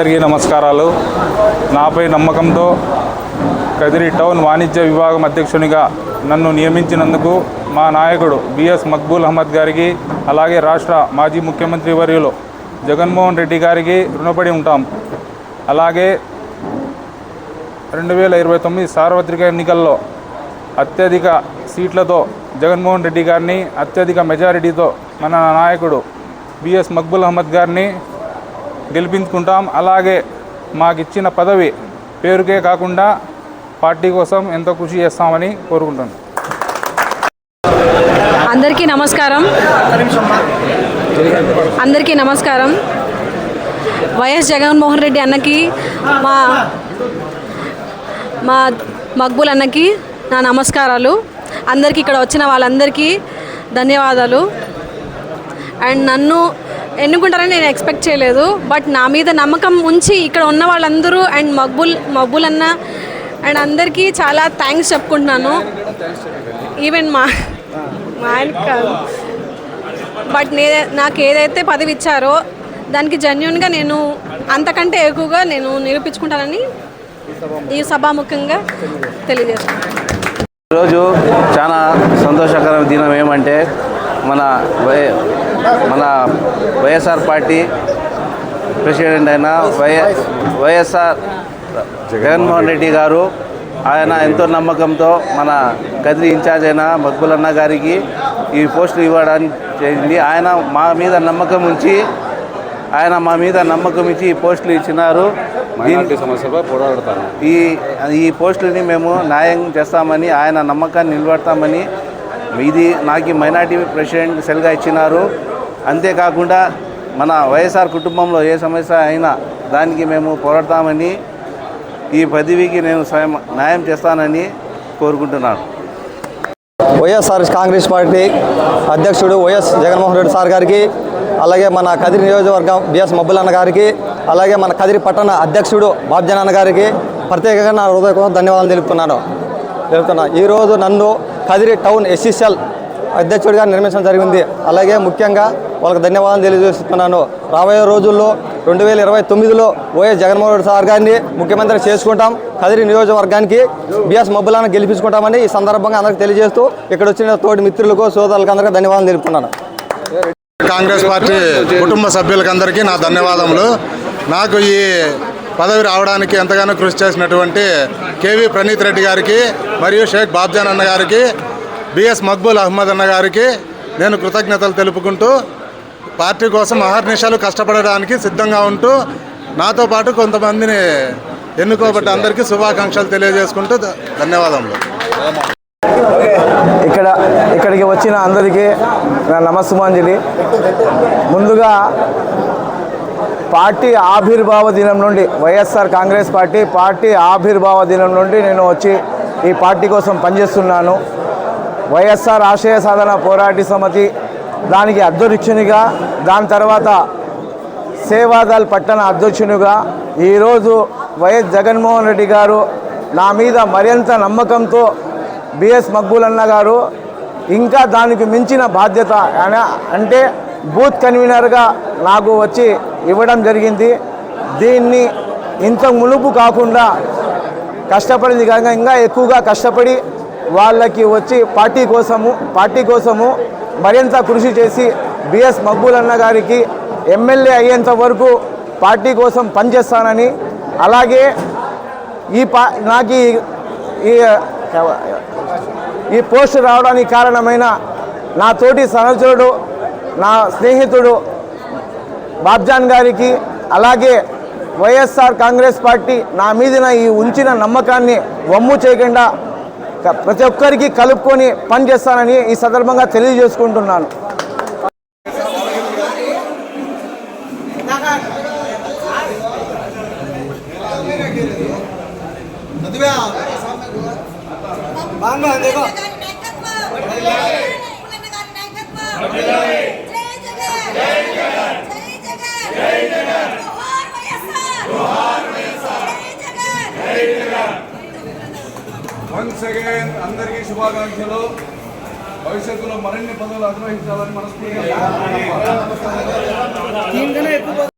అందరికీ నమస్కారాలు. నాపై నమ్మకంతో కదిరి టౌన్ వాణిజ్య విభాగం అధ్యక్షునిగా నన్ను నియమించినందుకు మా నాయకుడు బిఎస్ మక్బూల్ అహ్మద్ గారికి అలాగే రాష్ట్ర మాజీ ముఖ్యమంత్రి వర్యులు జగన్మోహన్ రెడ్డి గారికి రుణపడి ఉంటాం. అలాగే రెండు వేల ఇరవై తొమ్మిది సార్వత్రిక ఎన్నికల్లో అత్యధిక సీట్లతో జగన్మోహన్ రెడ్డి గారిని అత్యధిక మెజారిటీతో మన నాయకుడు బిఎస్ మక్బుల్ అహ్మద్ గారిని గెలిపించుకుంటాం. అలాగే మాకు ఇచ్చిన పదవి పేరుకే కాకుండా పార్టీ కోసం ఎంతో కృషి చేస్తామని కోరుకుంటాను అందరికీ నమస్కారం. అందరికీ నమస్కారం. వైఎస్ జగన్మోహన్ రెడ్డి అన్నకి మా మా మక్బూల్ అన్నకి నా నమస్కారాలు. అందరికీ ఇక్కడ వచ్చిన వాళ్ళందరికీ ధన్యవాదాలు. అండ్ నన్ను ఎన్నుకుంటారని నేను ఎక్స్పెక్ట్ చేయలేదు. బట్ నా మీద నమ్మకం ఉంచి ఇక్కడ ఉన్న వాళ్ళందరూ అండ్ మక్బుల్ మక్బుల్ అన్న అండ్ అందరికీ చాలా థ్యాంక్స్ చెప్పుకుంటున్నాను. ఈవెన్ మా మా కాదు బట్ నే నాకు ఏదైతే పదవి ఇచ్చారో దానికి జెన్యున్గా నేను అంతకంటే ఎక్కువగా నేను నిరూపించుకుంటానని ఈ సభాముఖంగా తెలియజేస్తున్నాను. ఈరోజు చాలా సంతోషకరమైన దినం ఏమంటే మన మన వైఎస్ఆర్ పార్టీ ప్రెసిడెంట్ అయిన వై వైఎస్ఆర్ జగన్మోహన్ రెడ్డి గారు ఆయన ఎంతో నమ్మకంతో మన కదిరి ఇన్ఛార్జ్ అయిన మక్బుల్ అన్న గారికి ఈ పోస్టులు ఇవ్వడానికి చేసింది. ఆయన మా మీద నమ్మకం ఉంచి ఆయన మా మీద నమ్మకం ఇచ్చి ఈ పోస్టులు ఇచ్చినారు. ఈ ఈ పోస్టులని మేము న్యాయం చేస్తామని ఆయన నమ్మకాన్ని నిలబడతామని ఇది నాకు మైనార్టీ ప్రెసిడెంట్ సెల్గా ఇచ్చినారు. అంతేకాకుండా మన వైఎస్ఆర్ కుటుంబంలో ఏ సమస్య అయినా దానికి మేము పోరాడతామని ఈ పదవికి నేను స్వయం న్యాయం చేస్తానని కోరుకుంటున్నాను. వైఎస్ఆర్ కాంగ్రెస్ పార్టీ అధ్యక్షుడు వైఎస్ జగన్మోహన్ రెడ్డి సార్ గారికి అలాగే మన కదిరి నియోజకవర్గం బిఎస్ మబ్బులన్న గారికి అలాగే మన కదిరి పట్టణ అధ్యక్షుడు బాబ్జన్ అన్న గారికి ప్రత్యేకంగా నా హృదయపూర్వక ధన్యవాదాలు తెలుపుతున్నాను. తెలుపుతున్నా. ఈరోజు నన్ను కదిరి టౌన్ ఎస్సీసీఎల్ అధ్యక్షుడిగా నిర్మించడం జరిగింది. అలాగే ముఖ్యంగా వాళ్ళకి ధన్యవాదాలు తెలియజేస్తున్నాను. రాబోయే రోజుల్లో రెండు వేల ఇరవై తొమ్మిదిలో వైఎస్ జగన్మోహన్ రెడ్డి సార్ గారిని ముఖ్యమంత్రి చేసుకుంటాం. కదిరి నియోజకవర్గానికి బిఎస్ మబ్బులను గెలిపించుకుంటామని ఈ సందర్భంగా అందరికీ తెలియజేస్తూ ఇక్కడ వచ్చిన తోటి మిత్రులకు సోదరులకు అందరికీ ధన్యవాదాలు తెలుపుతున్నాను. కాంగ్రెస్ పార్టీ కుటుంబ సభ్యులకందరికీ నా ధన్యవాదములు. నాకు ఈ పదవి రావడానికి ఎంతగానో కృషి చేసినటువంటి కేవీ ప్రణీత్ రెడ్డి గారికి మరియు షేక్ బాబ్జాన్ అన్న గారికి బిఎస్ మక్బూల్ అహ్మద్ అన్న గారికి నేను కృతజ్ఞతలు తెలుపుకుంటూ పార్టీ కోసం అహర్నిశాలు కష్టపడడానికి సిద్ధంగా ఉంటూ నాతో పాటు కొంతమందిని ఎన్నుకోబట్టి అందరికీ శుభాకాంక్షలు తెలియజేసుకుంటూ ధన్యవాదములు. ఇక్కడ ఇక్కడికి వచ్చిన అందరికీ నా నమస్సుమాంజలి. ముందుగా పార్టీ ఆవిర్భావ దినం నుండి వైఎస్ఆర్ కాంగ్రెస్ పార్టీ పార్టీ ఆవిర్భావ దినం నుండి నేను వచ్చి ఈ పార్టీ కోసం పనిచేస్తున్నాను. వైఎస్ఆర్ ఆశయ సాధన పోరాటి సమితి దానికి అధ్యక్షునిగా దాని తర్వాత సేవాదల్ పట్టణ అధ్యక్షునిగా ఈరోజు వైఎస్ జగన్మోహన్ రెడ్డి గారు నా మీద మరింత నమ్మకంతో బిఎస్ మక్బూల్ అన్న గారు ఇంకా దానికి మించిన బాధ్యత అంటే బూత్ కన్వీనర్గా నాకు వచ్చి ఇవ్వడం జరిగింది. దీన్ని ఇంత ములుపు కాకుండా కష్టపడింది కాక ఇంకా ఎక్కువగా కష్టపడి వాళ్ళకి వచ్చి పార్టీ కోసము పార్టీ కోసము మరింత కృషి చేసి బిఎస్ మక్బూల్ అన్న గారికి ఎమ్మెల్యే అయ్యేంత వరకు పార్టీ కోసం పనిచేస్తానని అలాగే ఈ పా నాకు ఈ- ఈ ఈ పోస్ట్ రావడానికి కారణమైన నా తోటి సహచరుడు నా స్నేహితుడు బాబ్జాన్ గారికి అలాగే వైఎస్ఆర్ కాంగ్రెస్ పార్టీ నా మీదిన ఈ ఉంచిన నమ్మకాన్ని వమ్ము చేయకుండా ప్రతి ఒక్కరికి కలుపుకొని పనిచేస్తానని ఈ సందర్భంగా తెలియజేసుకుంటున్నాను. వన్స్ అగైన్ అందరికీ శుభాకాంక్షలు. భవిష్యత్తులో మరిన్ని పదవులు అధిరోహించాలని మనస్ఫూర్తిగా